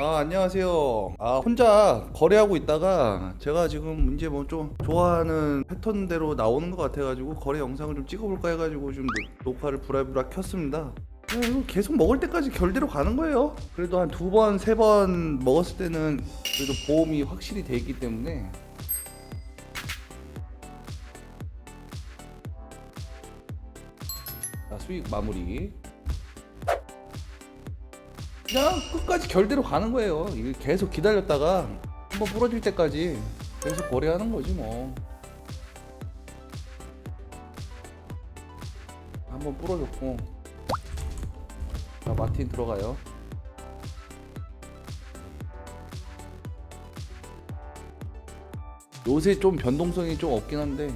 아 안녕하세요. 아 혼자 거래하고 있다가 제가 지금 이제 뭐 좀 좋아하는 패턴대로 나오는 것 같아가지고 거래 영상을 좀 찍어볼까 해가지고 좀 녹- 녹화를 부라부라 켰습니다. 아, 이거 계속 먹을 때까지 결대로 가는 거예요. 그래도 한 두 번, 세 번 먹었을 때는 그래도 보험이 확실히 돼 있기 때문에 자, 수익 마무리. 그냥 끝까지 결대로 가는 거예요. 이게 계속 기다렸다가 한번 부러질 때까지 계속 거래하는 거지 뭐. 한번 부러졌고. 자, 마틴 들어가요. 요새 좀 변동성이 좀 없긴 한데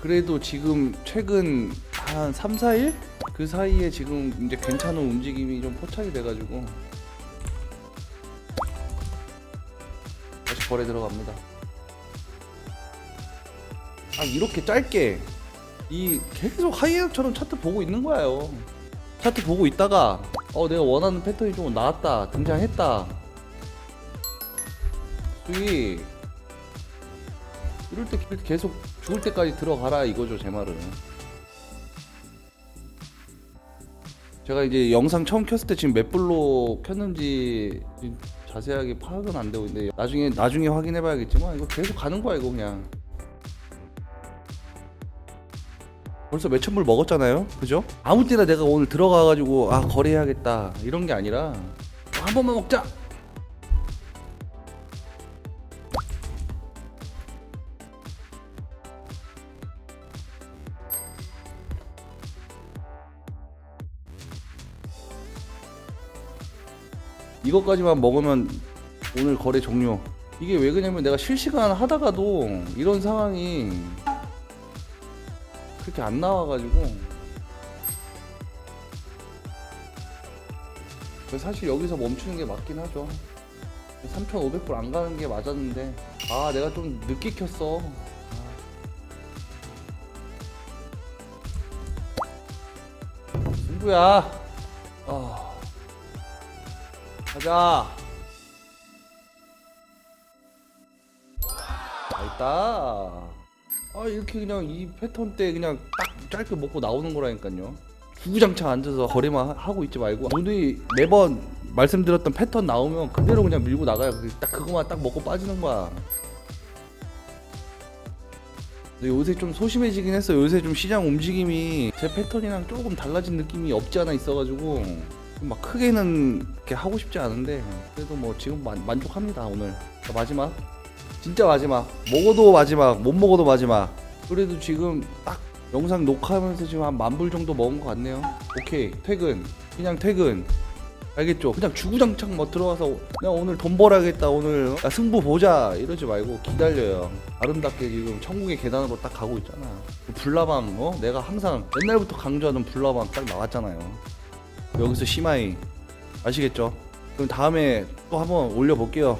그래도 지금 최근 한 3, 4일 그 사이에 지금 이제 괜찮은 움직임이 좀 포착이 돼가지고 거래 들어갑니다. 아 이렇게 짧게 이 계속 하이에너처럼 차트 보고 있는 거예요. 차트 보고 있다가 어 내가 원하는 패턴이 좀 나왔다 등장했다 수익 이럴 때 계속 죽을 때까지 들어가라 이거죠 제 말은 제가 이제 영상 처음 켰을 때 지금 몇 불로 켰는지 자세하게 파악은 안 되고 있는데 나중에 나중에 확인해 봐야겠지만 이거 계속 가는 거야 이거 그냥. 벌써 몇천 불 먹었잖아요? 그죠? 아무 때나 내가 오늘 들어가가지고 아 거래해야겠다. 이런 게 아니라 한 번만 먹자 이것까지만 먹으면 오늘 거래 종료. 이게 왜 그러냐면 내가 실시간 하다가도 이런 상황이 그렇게 안 나와가지고 사실 여기서 멈추는 게 맞긴 하죠. 3,500불 안 가는 게 맞았는데 아 내가 좀 늦게 켰어. 아. 승부야. 아. 가자. 있다. 아 이렇게 그냥 이 패턴 때 그냥 딱 짧게 먹고 나오는 거라니까요. 주구장창 앉아서 거래만 하- 하고 있지 말고 오늘 매번 말씀드렸던 패턴 나오면 그대로 그냥 밀고 나가요. 그- 딱 그거만 딱 먹고 빠지는 거야. 요새 좀 소심해지긴 했어. 요새 좀 시장 움직임이 제 패턴이랑 조금 달라진 느낌이 없지 않아 있어가지고 막 크게는 이렇게 하고 싶지 않은데 그래도 뭐 지금 만, 만족합니다 오늘. 자, 마지막. 진짜 마지막. 먹어도 마지막 못 먹어도 마지막. 그래도 지금 딱 영상 녹화하면서 지금 한 만불 정도 먹은 것 같네요. 오케이 퇴근. 그냥 퇴근. 알겠죠? 그냥 주구장창 뭐 들어가서 그냥 오늘 돈 벌어야겠다 오늘. 야, 승부 보자. 이러지 말고 기다려요. 아름답게 지금 천국의 계단으로 딱 가고 있잖아. 그 불나방 어? 내가 항상 옛날부터 강조하는 불나방 딱 나왔잖아요 여기서 심하이 아시겠죠? 그럼 다음에 또 한번 올려볼게요